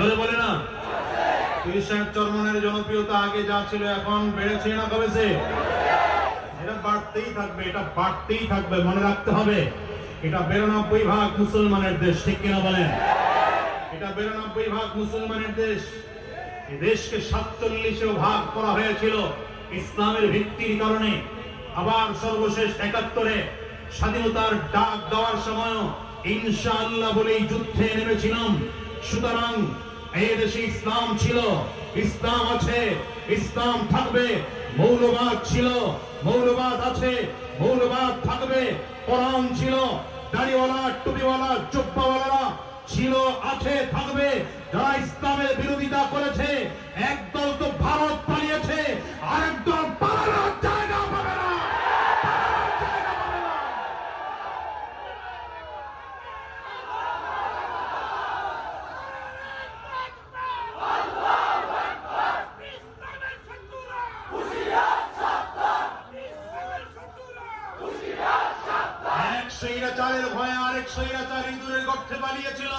ধরে বলে না। সাহেব চরমনের জনপ্রিয়তা আগে যা ছিল এখন বেড়েছে না কমেছে এটা বাড়তেই থাকবে, এটা বাড়তেই থাকবে, মনে রাখতে হবে। এটা বিরানব্বই ভাগ মুসলমানের দেশ, ঠিক কিনা বলেন? এটা বিরানব্বই ভাগ মুসলমানের দেশ। এই দেশকে সাতচল্লিশেও ভাগ করা হয়েছিল ইসলামের ভিত্তির কারণে। আবার সর্বশেষ একাত্তরে স্বাধীনতার ডাক দেওয়ার সময় ইনশাআল্লাহ বলেই যুদ্ধে নেমেছিলাম। সুতরাং এই দেশে ইসলাম ছিল, ইসলাম আছে, ইসলাম থাকবে, মৌলবাদ ছিল, মৌলবাদ আছে, মৌলবাদ থাকবে, কোরআন ছিল, দাড়িওয়ালা, টুপিওয়ালা চুপ্পাওয়ালারা ছিল, আছে, থাকবে, যারা ইসলামের বিরোধিতা করেছে স্বৈরাচারের ভয়ে আরেক স্বৈরাচার ইঁদুরের গর্তে পালিয়েছিল।